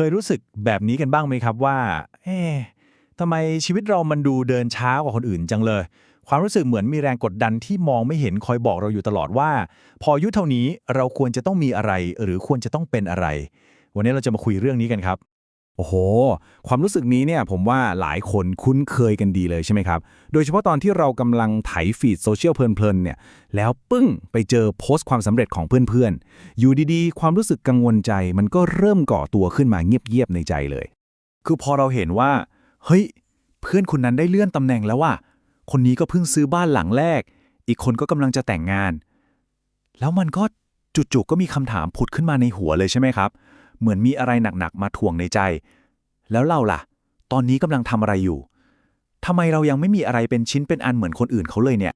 เคยรู้สึกแบบนี้กันบ้างไหมครับว่า เอ๊ะทำไมชีวิตเรามันดูเดินช้ากว่าคนอื่นจังเลย ความรู้สึกเหมือนมีแรงกดดันที่มองไม่เห็นคอยบอกเราอยู่ตลอดว่า พออายุเท่านี้เราควรจะต้องมีอะไร หรือควรจะต้องเป็นอะไร วันนี้เราจะมาคุยเรื่องนี้กันครับ โอ้โห ความรู้สึกนี้เนี่ยผมว่าหลายคนคุ้นเคยกันดีเลยใช่ไหมครับ โดยเฉพาะตอนที่เรากำลังไถฟีดโซเชียลเพลินๆเนี่ย แล้วปึ้งไปเจอโพสต์ความสำเร็จของเพื่อนๆ อยู่ดีๆ ความรู้สึกกังวลใจมันก็เริ่มก่อตัวขึ้นมาเงียบๆในใจเลย คือพอเราเห็นว่า เฮ้ย เพื่อนคนนั้นได้เลื่อนตำแหน่งแล้วว่าคนนี้ก็เพิ่งซื้อบ้านหลังแรก อีกคนก็กำลังจะแต่งงาน แล้วมันก็จู่ๆก็มีคำถามผุดขึ้นมาในหัวเลยใช่ไหมครับ เหมือนมีอะไรหนักๆ มาถ่วงในใจ แล้วเราล่ะ ตอนนี้กำลังทำอะไรอยู่ทำไมเรายังไม่มีอะไรเป็นชิ้นเป็นอันเหมือนคนอื่นเขาเลยเนี่ย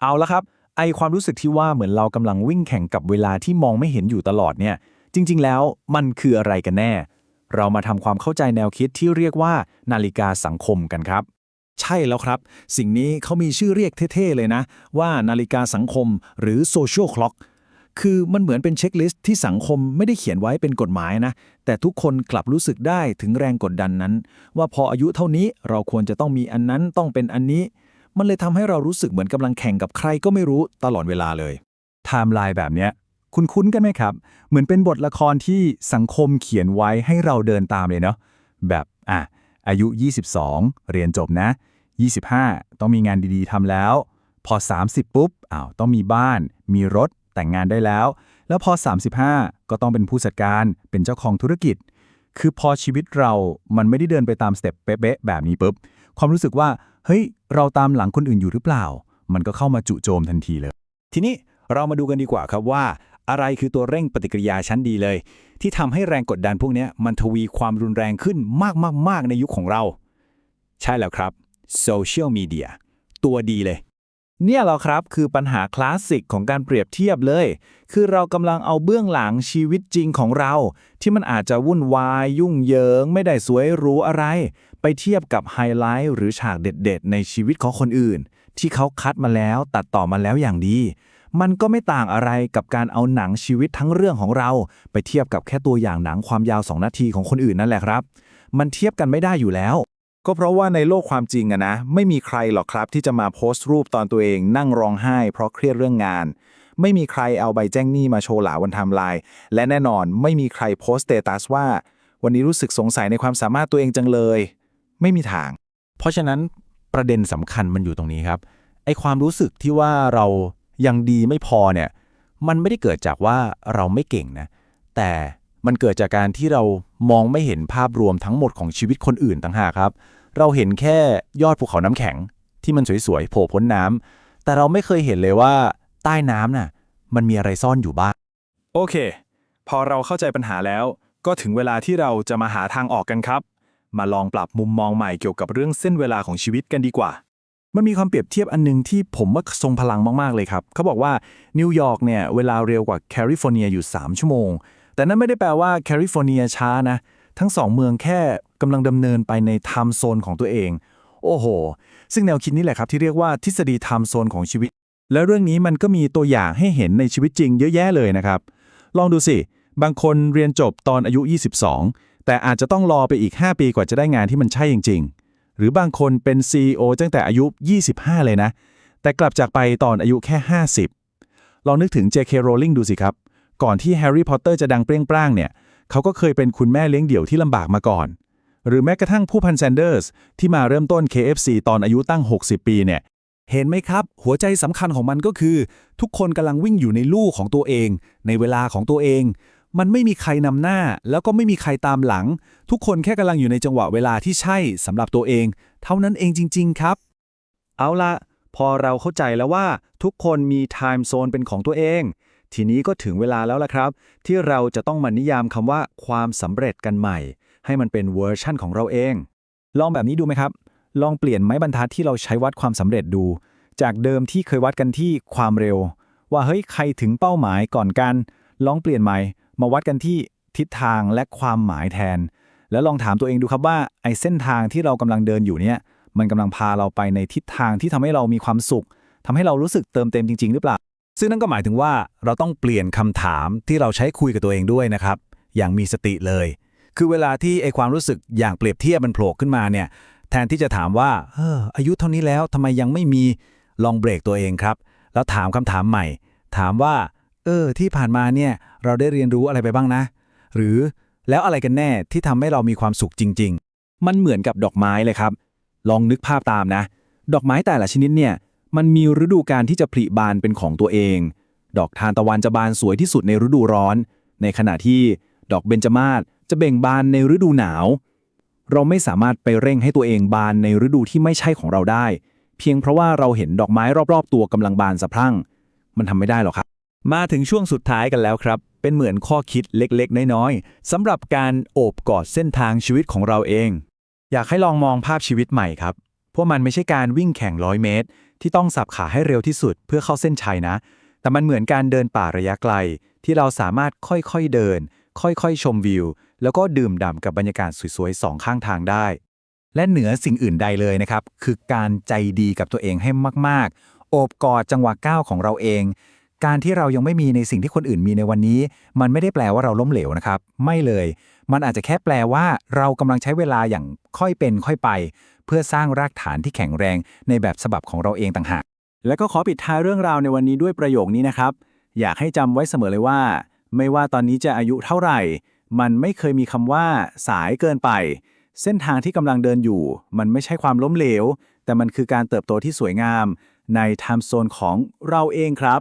เอาละครับ ไอความรู้สึกที่ว่าเหมือนเรากำลังวิ่งแข่งกับเวลาที่มองไม่เห็นอยู่ตลอดเนี่ย จริง ๆ แล้วมันคืออะไรกันแน่ เรามาทำความเข้าใจแนวคิดที่เรียกว่านาฬิกาสังคมกันครับ ใช่แล้วครับ สิ่งนี้เขามีชื่อเรียกเท่ ๆ เลยนะ ว่านาฬิกาสังคม หรือ social clock คือ คือมันเหมือนเป็นเช็คลิสต์ที่สังคมไม่ได้เขียนไว้เป็นกฎหมายนะ แต่ทุกคนกลับรู้สึกได้ถึงแรงกดดันนั้น ว่าพออายุเท่านี้เราควรจะต้องมีอันนั้นต้องเป็นอันนี้ มันเลยทำให้เรารู้สึกเหมือนกำลังแข่งกับใครก็ไม่รู้ตลอดเวลาเลยไทม์ไลน์แบบเนี้ยคุณคุ้นๆกันไหมครับ เหมือนเป็นบทละครที่สังคมเขียนไว้ให้เราเดินตามเลยเนาะแบบอะอายุ 22 เรียนจบนะ 25 ต้องมีงานดีๆทำแล้ว พอ 30 ปุ๊บอ้าวต้องมีบ้าน มีรถ แต่งงานได้แล้ว แล้วพอ 35 ก็ต้องเป็นผู้จัดการ เป็นเจ้าของธุรกิจ คือพอชีวิตเรา มันไม่ได้เดินไปตามสเต็ปเป๊ะๆแบบนี้ปุ๊บ ความรู้สึกว่า เฮ้ย เราตามหลังคนอื่นอยู่หรือเปล่า มันก็เข้ามาจุโจมทันทีเลย ทีนี้เรามาดูกันดีกว่าครับว่า อะไรคือตัวเร่งปฏิกิริยาชั้นดีเลย ที่ทำให้แรงกดดันพวกนี้มันทวีความรุนแรงขึ้นมากๆๆในยุคของเรา ใช่แล้วครับโซเชียลมีเดียตัวดีเลย เนี่ยเหรอครับคือปัญหาคลาสสิกของการเปรียบเทียบเลย คือเรากำลังเอาเบื้องหลังชีวิตจริงของเรา ที่มันอาจจะวุ่นวายยุ่งเหยิง ไม่ได้สวยหรูอะไร ไปเทียบกับไฮไลท์หรือฉากเด็ดๆ ในชีวิตของคนอื่น ที่เขาคัดมาแล้วตัดต่อมาแล้วอย่างดี มันก็ไม่ต่างอะไรกับการเอาหนังชีวิตทั้งเรื่องของเรา ไปเทียบกับแค่ตัวอย่างหนังความยาว 2 นาทีของคนอื่นนั่นแหละครับ มันเทียบกันไม่ได้อยู่แล้ว ก็เพราะว่าในโลกความจริงอะนะ ไม่มีใครหรอกครับที่จะมาโพสต์รูปตอนตัวเอง นั่งร้องไห้ เพราะเครียดเรื่องงาน ไม่มีใครเอาใบแจ้งหนี้มาโชว์หลาวันไทม์ไลน์และแน่นอนไม่มีใครโพสต์เตตัสว่า วันนี้รู้สึกสงสัยในความสามารถตัวเองจังเลย ไม่มีทาง เพราะฉะนั้นประเด็นสำคัญมันอยู่ตรงนี้ครับไอความรู้สึกที่ว่าเรายังดีไม่พอเนี่ยมันไม่ได้เกิดจากว่าเราไม่เก่งนะ แต่มันเกิดจากการที่เรามองไม่เห็นภาพรวมทั้งหมดของชีวิตคนอื่นต่างหากครับ เราเห็นแค่ยอดภูเขาน้ำแข็ง ที่มันสวยๆโผล่พ้นน้ำแต่เราไม่เคยเห็นเลยว่าใต้น้ำน่ะ มันมีอะไรซ่อนอยู่บ้าง โอเค พอเราเข้าใจปัญหาแล้ว ก็ถึงเวลาที่เราจะมาหาทางออกกันครับ มาลองปรับมุมมองใหม่เกี่ยวกับเรื่องเส้นเวลาของชีวิตกันดีกว่า มันมีความเปรียบเทียบอันหนึงที่ผมว่าทรงพลังมาก ๆ เลยครับ เขาบอกว่านิวยอร์กเนี่ย เวลาเร็วกว่าแคลิฟอร์เนียอยู่ 3 ชั่วโมง แต่นั่นไม่ได้แปลว่าแคลิฟอร์เนียช้านะ ทั้งสองเมืองแค่ กำลังดำเนินไปในไทม์โซนของตัวเอง โอ้โห ซึ่งแนวคิดนี้แหละครับที่เรียกว่าทฤษฎีไทม์โซนของชีวิต และเรื่องนี้มันก็มีตัวอย่างให้เห็นในชีวิตจริงเยอะแยะเลยนะครับ ลองดูสิ บางคนเรียนจบตอนอายุ 22 แต่อาจจะต้องรอไปอีก 5 ปีกว่าจะได้งานที่มันใช่จริง ๆ หรือบางคนเป็น CEO ตั้งแต่อายุ 25 เลยนะ แต่กลับจากไปตอนอายุแค่ 50 ลองนึกถึง J.K. Rowling ดูสิครับ ก่อนที่แฮร์รี่พอตเตอร์จะดังเปรี้ยงปร้างเนี่ยเขาก็เคยเป็นคุณแม่เลี้ยงเดี่ยวที่ลำบากมาก่อน หรือแม้กระทั่งผู้พันแซนเดอร์สที่มาเริ่มต้น KFC ตอนอายุตั้ง 60 ปีเนี่ย เห็นไหมครับ หัวใจสำคัญของมันก็คือ ทุกคนกำลังวิ่งอยู่ในลู่ของตัวเอง ในเวลาของตัวเอง มันไม่มีใครนำหน้า แล้วก็ไม่มีใครตามหลัง ทุกคนแค่กำลังอยู่ในจังหวะเวลาที่ใช่สำหรับตัวเอง เท่านั้นเองจริง ๆ ครับ เอาละพอเราเข้าใจแล้วว่าทุกคนมีไทม์โซนเป็นของตัวเอง ทีนี้ก็ถึงเวลาแล้วล่ะครับ ที่เราจะต้องมานิยามคำว่าความสำเร็จกันใหม่ ให้มันเป็นเวอร์ชั่นของเราเอง ลองแบบนี้ดูไหมครับ ลองเปลี่ยนไม้บรรทัดที่เราใช้วัดความสำเร็จดู จากเดิมที่เคยวัดกันที่ความเร็ว ว่าเฮ้ยใครถึงเป้าหมายก่อนกัน ลองเปลี่ยนใหม่มาวัดกันที่ทิศทางและความหมายแทน แล้วลองถามตัวเองดูครับว่าไอ้เส้นทางที่เรากำลังเดินอยู่เนี่ยมันกำลังพาเราไปในทิศทางที่ทำให้เรามีความสุขทำให้เรารู้สึกเติมเต็มจริง ๆ หรือเปล่า ซึ่งนั่นก็หมายถึงว่าเราต้องเปลี่ยนคำถามที่เราใช้คุยกับตัวเองด้วยนะครับ อย่างมีสติเลย คือเวลาที่ไอความรู้สึกอย่างเปรียบเทียบมันโผล่ขึ้นมาเนี่ย แทนที่จะถามว่าเอออายุเท่านี้แล้วทำไมยังไม่มีลองเบรกตัวเองครับ แล้วถามคำถามใหม่ ถามว่า เออ ที่ผ่านมาเนี่ย เราได้เรียนรู้อะไรไปบ้างนะ หรือแล้วอะไรกันแน่ที่ทำให้เรามีความสุขจริง ๆ มันเหมือนกับดอกไม้เลยครับ ลองนึกภาพตามนะ ดอกไม้แต่ละชนิดเนี่ย มันมีฤดูการที่จะผลิบานเป็นของตัวเอง ดอกทานตะวันจะบานสวยที่สุดในฤดูร้อน ในขณะที่ดอกเบญจมาศ จะเบ่งบานในฤดูหนาว เราไม่สามารถไปเร่งให้ตัวเองบานในฤดูที่ไม่ใช่ของเราได้ เพียงเพราะว่าเราเห็นดอกไม้รอบๆ ตัวกำลังบานสะพรั่ง มันทำไม่ได้หรอกครับ มาถึงช่วงสุดท้ายกันแล้วครับ เป็นเหมือนข้อคิดเล็กๆ น้อยๆสำหรับการโอบกอดเส้นทางชีวิตของเราเอง อยากให้ลองมองภาพชีวิตใหม่ครับเพราะมันไม่ใช่การวิ่งแข่งร้อยเมตร ที่ต้องสับขาให้เร็วที่สุดเพื่อเข้าเส้นชัยนะ แต่มันเหมือนการเดินป่าระยะไกล ที่เราสามารถค่อยๆเดิน ค่อยๆ ชมวิว แล้วก็ดื่มด่ำกับบรรยากาศสวยๆสองข้างทางได้ และเหนือสิ่งอื่นใดเลยนะครับ คือการใจดีกับตัวเองให้มากๆ โอบกอดจังหวะก้าวของเราเอง การที่เรายังไม่มีในสิ่งที่คนอื่นมีในวันนี้ มันไม่ได้แปลว่าเราล้มเหลวนะครับ ไม่เลย มันอาจจะแค่แปลว่า เรากำลังใช้เวลาอย่างค่อยเป็นค่อยไป เพื่อสร้างรากฐานที่แข็งแรงในแบบฉบับของเราเองต่างหากแล้วก็ขอปิดท้ายเรื่องราวในวันนี้ด้วยประโยคนี้นะครับ อยากให้จำไว้เสมอเลยว่า ไม่ว่าตอนนี้จะอายุเท่าไหร่ มันไม่เคยมีคำว่า สายเกินไป เส้นทางที่กำลังเดินอยู่ มันไม่ใช่ความล้มเหลว แต่มันคือการเติบโตที่สวยงาม ในไทม์โซนของเราเองครับ